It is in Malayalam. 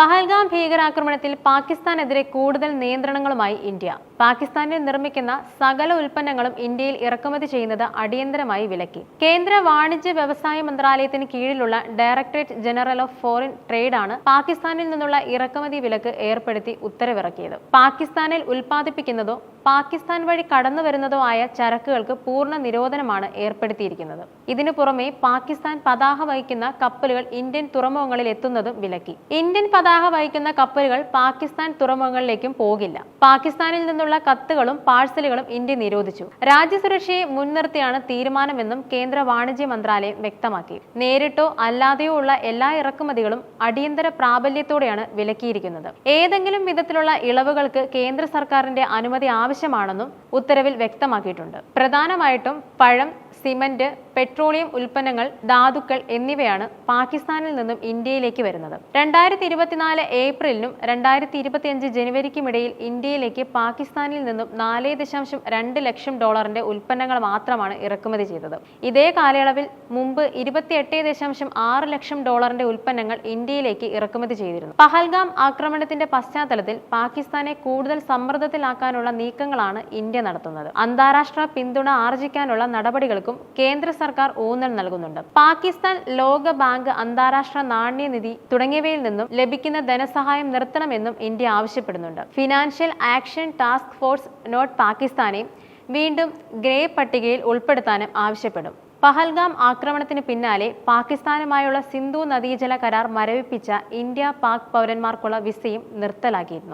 പഹൽഗാം ഭീകരാക്രമണത്തിൽ പാകിസ്ഥാനെതിരെ കൂടുതൽ നിയന്ത്രണങ്ങളുമായി ഇന്ത്യ. പാകിസ്ഥാനിൽ നിർമ്മിക്കുന്ന സകല ഉൽപ്പന്നങ്ങളും ഇന്ത്യയിൽ ഇറക്കുമതി ചെയ്യുന്നത് അടിയന്തരമായി വിലക്കി. കേന്ദ്ര വാണിജ്യ വ്യവസായ മന്ത്രാലയത്തിന് കീഴിലുള്ള directorate general of foreign trade ആണ് പാകിസ്ഥാനിൽ നിന്നുള്ള ഇറക്കുമതി വിലക്ക് ഏർപ്പെടുത്തി ഉത്തരവിറക്കിയത്. പാകിസ്ഥാനിൽ ഉൽപ്പാദിപ്പിക്കുന്നതോ പാകിസ്ഥാൻ വഴി കടന്നു വരുന്നതോ ആയ ചരക്കുകൾക്ക് പൂർണ നിരോധനമാണ് ഏർപ്പെടുത്തിയിരിക്കുന്നത്. ഇതിനു പുറമെ പാകിസ്ഥാൻ പതാക വഹിക്കുന്ന കപ്പലുകൾ ഇന്ത്യൻ തുറമുഖങ്ങളിൽ എത്തുന്നതും വിലക്കി. ഇന്ത്യൻ പതാക വഹിക്കുന്ന കപ്പലുകൾ പാകിസ്ഥാൻ തുറമുഖങ്ങളിലേക്കും പോകില്ല. പാകിസ്ഥാനിൽ നിന്നുള്ള കത്തുകളും പാഴ്സലുകളും ഇന്ത്യ നിരോധിച്ചു. രാജ്യസുരക്ഷയെ മുൻനിർത്തിയാണ് തീരുമാനമെന്നും കേന്ദ്ര വാണിജ്യ മന്ത്രാലയം വ്യക്തമാക്കി. നേരിട്ടോ അല്ലാതെയോ ഉള്ള എല്ലാ ഇറക്കുമതികളും അടിയന്തര പ്രാബല്യത്തോടെയാണ് വിലക്കിയിരിക്കുന്നത്. ഏതെങ്കിലും വിധത്തിലുള്ള ഇളവുകൾക്ക് കേന്ദ്ര സർക്കാരിന്റെ അനുമതി ആവശ്യമാണെന്നും ഉത്തരവിൽ വ്യക്തമാക്കിയിട്ടുണ്ട്. പ്രധാനമായിട്ടും പഴം സിമന്റ് പെട്രോളിയം ഉൽപ്പന്നങ്ങൾ ധാതുക്കൾ എന്നിവയാണ് പാകിസ്ഥാനിൽ നിന്നും ഇന്ത്യയിലേക്ക് വരുന്നത്. രണ്ടായിരത്തി ഇരുപത്തിനാല് ഏപ്രിലിനും രണ്ടായിരത്തി ഇരുപത്തിയഞ്ച് ജനുവരിക്കുമിടയിൽ ഇന്ത്യയിലേക്ക് പാകിസ്ഥാനിൽ നിന്നും നാല് ദശാംശം രണ്ട് ലക്ഷം ഡോളറിന്റെ ഉൽപ്പന്നങ്ങൾ മാത്രമാണ് ഇറക്കുമതി ചെയ്തത്. ഇതേ കാലയളവിൽ മുമ്പ് ഇരുപത്തിയെട്ട് ദശാംശം ആറ് ലക്ഷം ഡോളറിന്റെ ഉൽപ്പന്നങ്ങൾ ഇന്ത്യയിലേക്ക് ഇറക്കുമതി ചെയ്തിരുന്നു. പഹൽഗാം ആക്രമണത്തിന്റെ പശ്ചാത്തലത്തിൽ പാകിസ്ഥാനെ കൂടുതൽ സമ്മർദ്ദത്തിലാക്കാനുള്ള നീക്കങ്ങളാണ് ഇന്ത്യ നടത്തുന്നത്. അന്താരാഷ്ട്ര പിന്തുണ ആർജിക്കാനുള്ള നടപടികൾക്കും കേന്ദ്ര സർക്കാർ ഊന്നൽ നൽകുന്നുണ്ട്. പാകിസ്ഥാൻ ലോക ബാങ്ക് അന്താരാഷ്ട്ര നാണ്യനിധി തുടങ്ങിയവയിൽ നിന്നും ലഭിക്കുന്ന ധനസഹായം നിർത്തണമെന്നും ഇന്ത്യ ആവശ്യപ്പെടുന്നുണ്ട്. Financial action task force not പാകിസ്ഥാനെ വീണ്ടും ഗ്രേ പട്ടികയിൽ ഉൾപ്പെടുത്താനും ആവശ്യപ്പെടും. പഹൽഗാം ആക്രമണത്തിന് പിന്നാലെ പാകിസ്ഥാനുമായുള്ള സിന്ധു നദീജല കരാർ മരവിപ്പിച്ച ഇന്ത്യ പാക് പൗരന്മാർക്കുള്ള വിസയും നിർത്തലാക്കിയിരുന്നു.